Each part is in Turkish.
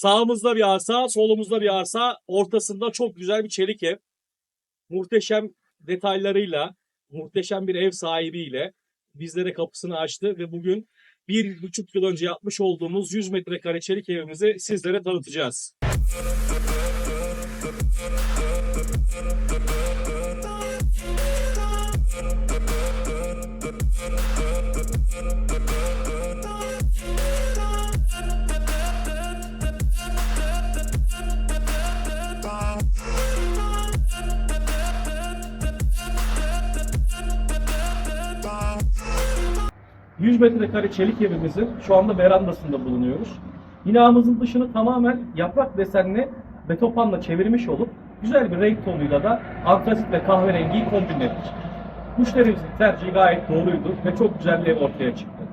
Sağımızda bir arsa, solumuzda bir arsa, ortasında çok güzel bir çelik ev. Muhteşem detaylarıyla, muhteşem bir ev sahibiyle bizlere kapısını açtı ve bugün bir buçuk yıl önce yapmış olduğumuz 100 metrekare çelik evimizi sizlere tanıtacağız. Hı. 100 metrekare çelik evimizin şu anda verandasında bulunuyoruz. Binamızın dışını tamamen yaprak desenli betopanla çevirmiş olup güzel bir renk tonuyla da antrazit ve kahverengiyi kombinledik. Müşterimizin tercihi gayet doğruydu ve çok güzel bir ev ortaya çıktı.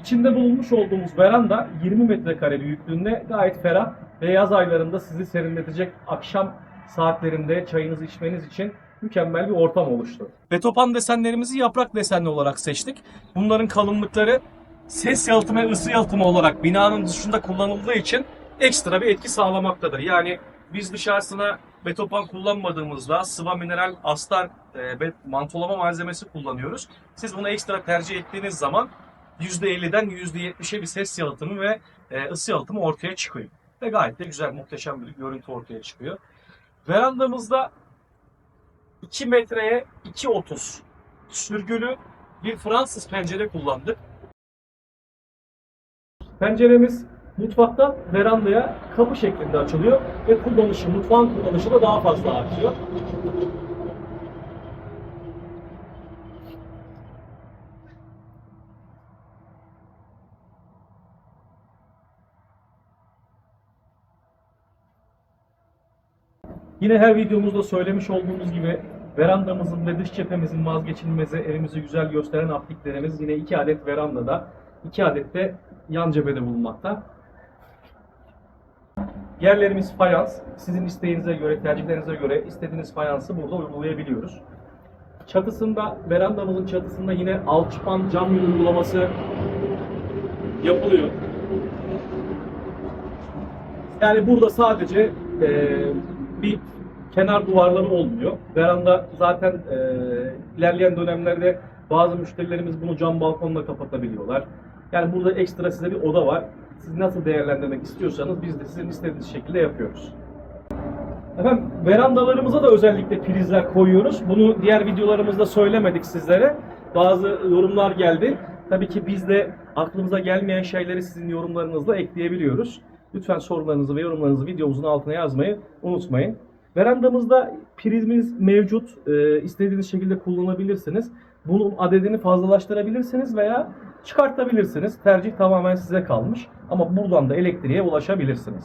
İçinde bulunmuş olduğumuz veranda 20 metrekare büyüklüğünde gayet ferah ve yaz aylarında sizi serinletecek akşam saatlerinde çayınızı içmeniz için mükemmel bir ortam oluştu. Betopan desenlerimizi yaprak desenli olarak seçtik. Bunların kalınlıkları ses yalıtımı ve ısı yalıtımı olarak binanın dışında kullanıldığı için ekstra bir etki sağlamaktadır. Yani biz dışarısına betopan kullanmadığımızda sıva mineral astar e, mantolama malzemesi kullanıyoruz. Siz bunu ekstra tercih ettiğiniz zaman %50'den %70'e bir ses yalıtımı ve e, ısı yalıtımı ortaya çıkıyor. Ve gayet de güzel, muhteşem bir görüntü ortaya çıkıyor. Verandamızda 2 metreye 2.30 sürgülü bir Fransız pencere kullandık. Penceremiz mutfaktan verandaya kapı şeklinde açılıyor ve kullanışı, mutfağın kullanışı da daha fazla artıyor. Yine her videomuzda söylemiş olduğumuz gibi verandamızın ve dış cephemizin vazgeçilmezi evimizi güzel gösteren apliklerimiz yine 2 adet verandada, 2 adet de yan cephede bulunmakta. Yerlerimiz fayans. Sizin isteğinize göre, tercihlerinize göre istediğiniz fayansı burada uygulayabiliyoruz. Çatısında, verandamızın çatısında yine alçıpan cam yün uygulaması yapılıyor. Yani burada sadece eee, bir kenar duvarları olmuyor. Veranda zaten eee, ilerleyen dönemlerde bazı müşterilerimiz bunu cam balkonla kapatabiliyorlar. Yani burada ekstra size bir oda var. Siz nasıl değerlendirmek istiyorsanız biz de sizin istediğiniz şekilde yapıyoruz. Efendim verandalarımıza da özellikle prizler koyuyoruz. Bunu diğer videolarımızda söylemedik sizlere. Bazı yorumlar geldi. Tabii ki biz de aklımıza gelmeyen şeyleri sizin yorumlarınızla ekleyebiliyoruz. Lütfen sorularınızı ve yorumlarınızı videomuzun altına yazmayı unutmayın. Verandamızda prizimiz mevcut. Ee, istediğiniz şekilde kullanabilirsiniz. Bunun adedini fazlalaştırabilirsiniz veya çıkartabilirsiniz. Tercih tamamen size kalmış. Ama buradan da elektriğe ulaşabilirsiniz.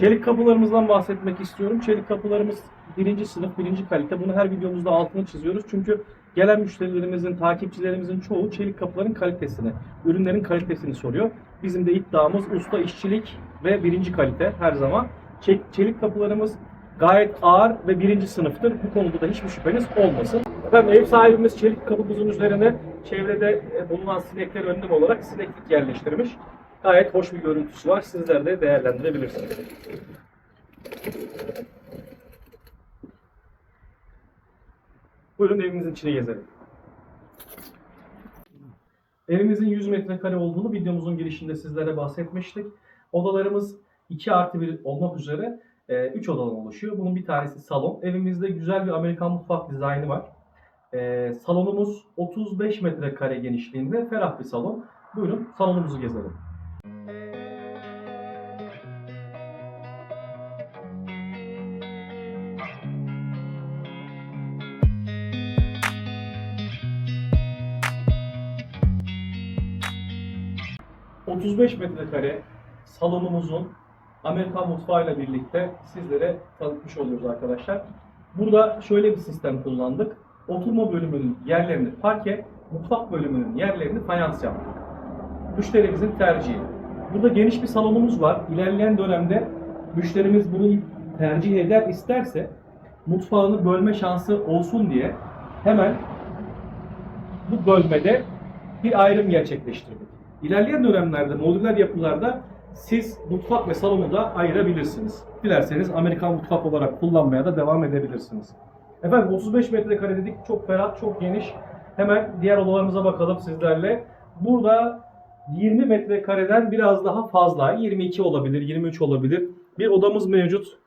Çelik kapılarımızdan bahsetmek istiyorum. Çelik kapılarımız birinci sınıf, birinci kalite. Bunu her videomuzda altını çiziyoruz. Çünkü gelen müşterilerimizin, takipçilerimizin çoğu çelik kapıların kalitesini, ürünlerin kalitesini soruyor. Bizim de iddiamız usta işçilik ve birinci kalite her zaman. Çe- Çelik kapılarımız gayet ağır ve birinci sınıftır. Bu konuda da hiçbir şüpheniz olmasın. Efendim ev sahibimiz çelik kapımızın üzerine çevrede e, bulunan sinekler önlem olarak sineklik yerleştirmiş. Gayet hoş bir görüntüsü var. Sizler de değerlendirebilirsiniz. Buyurun evimizin içine gezelim. Evimizin 100 metrekare olduğunu videomuzun girişinde sizlere bahsetmiştik. Odalarımız 2 artı 1 olmak üzere 3 odadan oluşuyor. Bunun bir tanesi salon. Evimizde güzel bir Amerikan mutfak dizaynı var. Ee, salonumuz 35 metrekare genişliğinde ferah bir salon. Buyurun salonumuzu gezelim. ...35 metrekare salonumuzun Amerikan mutfağıyla birlikte sizlere tanıtmış oluyoruz arkadaşlar. Burada şöyle bir sistem kullandık. Oturma bölümünün yerlerini parke, mutfak bölümünün yerlerini fayans yaptık. Müşterimizin tercihi. Burada geniş bir salonumuz var. İlerleyen dönemde müşterimiz bunu tercih eder isterse mutfağını bölme şansı olsun diye hemen bu bölmede bir ayrım gerçekleştirdik. İlerleyen dönemlerde modüler yapılarda siz mutfak ve salonu da ayırabilirsiniz. Dilerseniz Amerikan mutfak olarak kullanmaya da devam edebilirsiniz. Efendim 35 metrekare dedik. Çok ferah, çok geniş. Hemen diğer odalarımıza bakalım sizlerle. Burada 20 metrekareden biraz daha fazla, 22 olabilir, 23 olabilir. Bir odamız mevcut.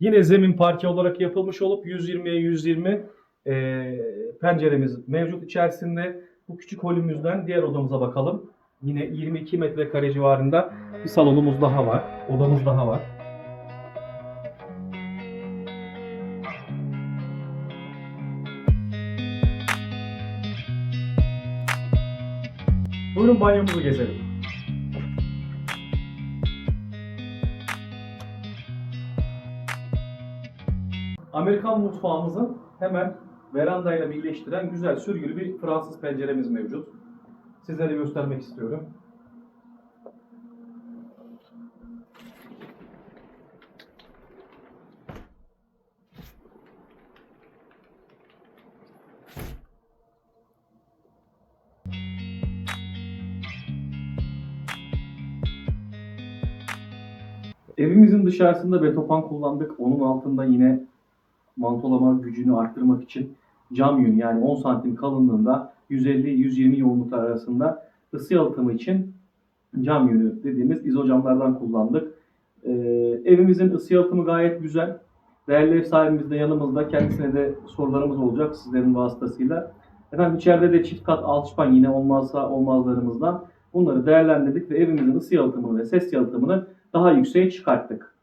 Yine zemin parke olarak yapılmış olup 120'ye 120 e, penceremiz mevcut içerisinde. Bu küçük holümüzden diğer odamıza bakalım. Yine 22 metrekare civarında bir salonumuz daha var. Odamız daha var. Buyurun banyomuzu gezelim. Amerikan mutfağımızın hemen verandayla birleştiren güzel sürgülü bir Fransız penceremiz mevcut. Sizlere göstermek istiyorum. Evimizin dışarısında betopan kullandık. Onun altında yine mantolama gücünü arttırmak için cam yün yani 10 santim kalınlığında 150-120 yoğunluklar arasında ısı yalıtımı için cam yünü dediğimiz izocamlardan kullandık. Ee, evimizin ısı yalıtımı gayet güzel. Değerli ev sahibimiz de yanımızda. Kendisine de sorularımız olacak sizlerin vasıtasıyla. Efendim içeride de çift kat alçıpan yine olmazsa olmazlarımızdan. Bunları değerlendirdik ve evimizin ısı yalıtımını ve ses yalıtımını daha yükseğe çıkarttık.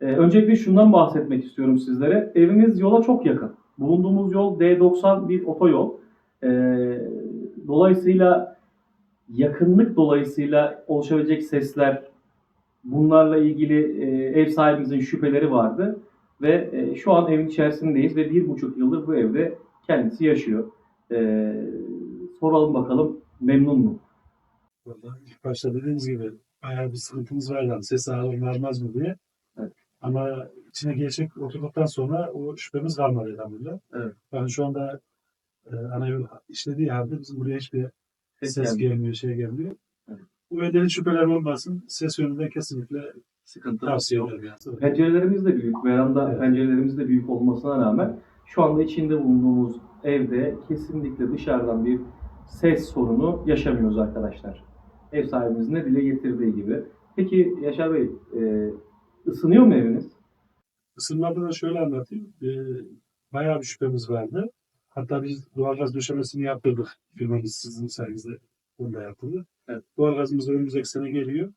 Ee, öncelikle şundan bahsetmek istiyorum sizlere. Evimiz yola çok yakın. Bulunduğumuz yol D90 bir otoyol. Ee, dolayısıyla yakınlık dolayısıyla oluşabilecek sesler, bunlarla ilgili e, ev sahibimizin şüpheleri vardı. Ve e, şu an evin içerisindeyiz ve bir buçuk yıldır bu evde kendisi yaşıyor. Ee, soralım bakalım memnun mu? Vallahi ilk başta dediğiniz gibi bayağı bir sıkıntımız vardı. Ses ağır vermez mi diye. Evet. Ama içine geçip oturduktan sonra o şüphemiz kalmadı elhamdülillah. Evet. Yani şu anda e, ana yol işlediği halde bizim buraya hiçbir Ses ses, gelmiyor. gelmiyor, şey gelmiyor. Evet. Bu ödeli şüpheler olmasın. Ses yönünden kesinlikle Sıkıntı tavsiye yok. Yani. Pencerelerimiz de büyük. Veranda Evet. pencerelerimiz de büyük olmasına rağmen şu anda içinde bulunduğumuz evde kesinlikle dışarıdan bir ses sorunu yaşamıyoruz arkadaşlar. Ev sahibimizin de dile getirdiği gibi. Peki Yaşar Bey, e, ısınıyor mu eviniz? Isınmada da şöyle anlatayım. E, bayağı bir şüphemiz vardı. Hatta biz doğalgaz döşemesini yaptırdık. Firmamız sizin sayenizde bunda yapıldı. Evet. Doğalgazımız önümüzdeki sene geliyor.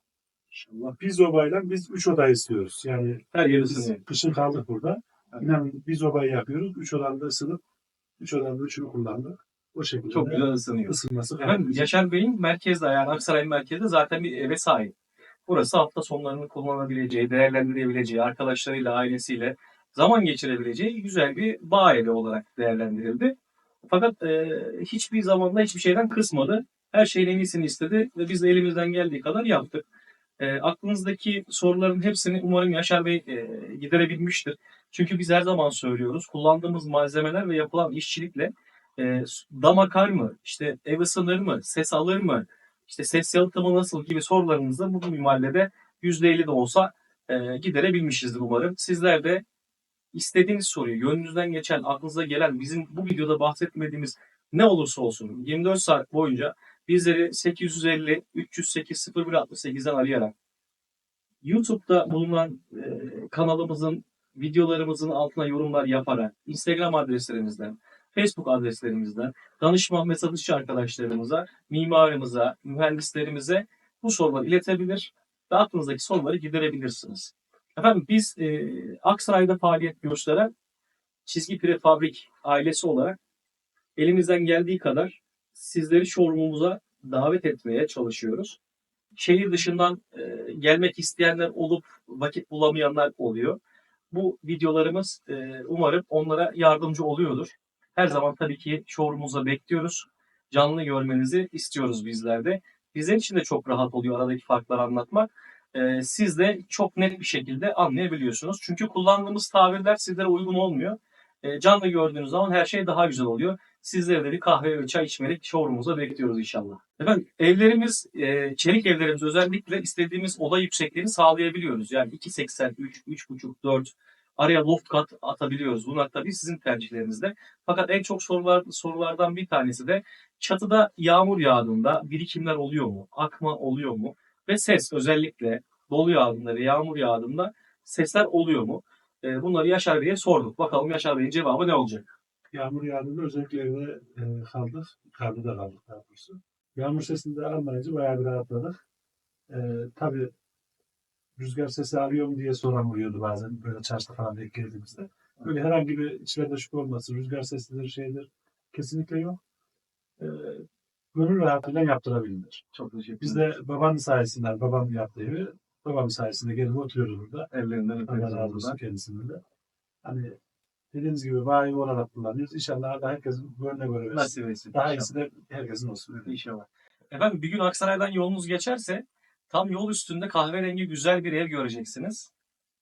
İnşallah. Biz obayla biz üç oda istiyoruz. Yani Her yer biz ısınıyor. kışın kaldık burada. Evet. İnanın biz obayı yapıyoruz. Üç odanda ısınıp üç odanın üçünü kullandık. O şekilde Çok güzel ısınıyor. ısınması Efendim. Yaşar Bey'in merkezde yani Aksaray'ın merkezde zaten bir eve sahip. Burası hafta sonlarını kullanabileceği, değerlendirebileceği, arkadaşlarıyla, ailesiyle zaman geçirebileceği güzel bir bağ evi olarak değerlendirildi. Fakat e, hiçbir zamanda hiçbir şeyden kısmadı. Her şeyin en iyisini istedi ve biz de elimizden geldiği kadar yaptık. E, aklınızdaki soruların hepsini umarım Yaşar Bey e, giderebilmiştir. Çünkü biz her zaman söylüyoruz. Kullandığımız malzemeler ve yapılan işçilikle e, dam akar mı, işte ev ısınır mı, ses alır mı, işte ses yalıtımı nasıl gibi sorularınızı bu minvalde %50 de olsa e, giderebilmişizdir umarım. Sizler de istediğiniz soruyu, gönlünüzden geçen, aklınıza gelen, bizim bu videoda bahsetmediğimiz ne olursa olsun 24 saat boyunca bizleri 850 308 0168'den arayarak YouTube'da bulunan e, kanalımızın videolarımızın altına yorumlar yaparak Instagram adreslerimizden, Facebook adreslerimizden, danışman ve satışçı arkadaşlarımıza, mimarımıza, mühendislerimize bu soruları iletebilir ve aklınızdaki soruları giderebilirsiniz. Efendim biz e, Aksaray'da faaliyet gösteren çizgi prefabrik ailesi olarak elimizden geldiği kadar sizleri showroom'umuza davet etmeye çalışıyoruz. Şehir dışından e, gelmek isteyenler olup vakit bulamayanlar oluyor. Bu videolarımız e, umarım onlara yardımcı oluyordur. Her zaman tabii ki showroom'umuza bekliyoruz. Canlı görmenizi istiyoruz bizler de. Bizler için de çok rahat oluyor aradaki farkları anlatmak. Ee, siz de çok net bir şekilde anlayabiliyorsunuz. Çünkü kullandığımız tabirler sizlere uygun olmuyor. Ee, canlı gördüğünüz zaman her şey daha güzel oluyor. Sizleri de bir kahve ve çay içmelik showroom'umuza bekliyoruz inşallah. Efendim evlerimiz, e, çelik evlerimiz özellikle istediğimiz oda yüksekliğini sağlayabiliyoruz. Yani 2.80, 3, 3.5, 4 araya loft kat atabiliyoruz. Bunlar tabii sizin tercihlerinizde. Fakat en çok sorular, sorulardan bir tanesi de çatıda yağmur yağdığında birikimler oluyor mu? Akma oluyor mu? Ve ses özellikle dolu yağdığında ve yağmur yağdığında sesler oluyor mu? E, bunları Yaşar Bey'e sorduk. Bakalım Yaşar Bey'in cevabı ne olacak? Yağmur yağdığında özellikle evde e, kaldık. Karda da kaldık daha doğrusu. Yağmur sesini de almayınca bayağı bir rahatladık. E, tabii rüzgar sesi alıyor mu diye soran oluyordu bazen böyle çarşıda falan denk geldiğimizde. Böyle herhangi bir içlerinde şüphe olması, rüzgar sesidir, şeydir kesinlikle yok. E, gönül rahatlığıyla yaptırabilirler. Çok teşekkür Biz de babanın sayesinde, babam yaptığı evi, babamın sayesinde gelip oturuyoruz burada. evlerinden Allah razı olsun kendisinden de. Hani dediğiniz gibi vahiy olarak kullanıyoruz. İnşallah Allah herkesin gönlüne göre versin. Nasip etsin. Daha iyisi de herkesin olsun. İnşallah. Efendim bir gün Aksaray'dan yolunuz geçerse tam yol üstünde kahverengi güzel bir ev göreceksiniz.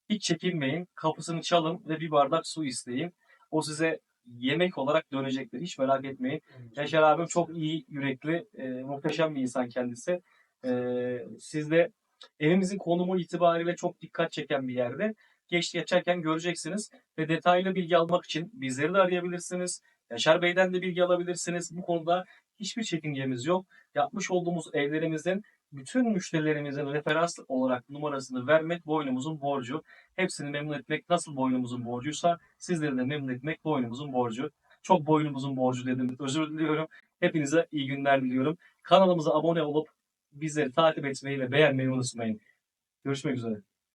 Hiç çekinmeyin. Kapısını çalın ve bir bardak su isteyin. O size yemek olarak dönecektir. Hiç merak etmeyin. Yaşar abim çok iyi yürekli, e, muhteşem bir insan kendisi. E, siz de evimizin konumu itibariyle çok dikkat çeken bir yerde. Geç geçerken göreceksiniz ve detaylı bilgi almak için bizleri de arayabilirsiniz. Yaşar Bey'den de bilgi alabilirsiniz. Bu konuda hiçbir çekingemiz yok. Yapmış olduğumuz evlerimizin bütün müşterilerimizin referans olarak numarasını vermek boynumuzun borcu. Hepsini memnun etmek nasıl boynumuzun borcuysa sizleri de memnun etmek boynumuzun borcu. Çok boynumuzun borcu dedim. Özür diliyorum. Hepinize iyi günler diliyorum. Kanalımıza abone olup bizleri takip etmeyi ve beğenmeyi unutmayın. Görüşmek üzere.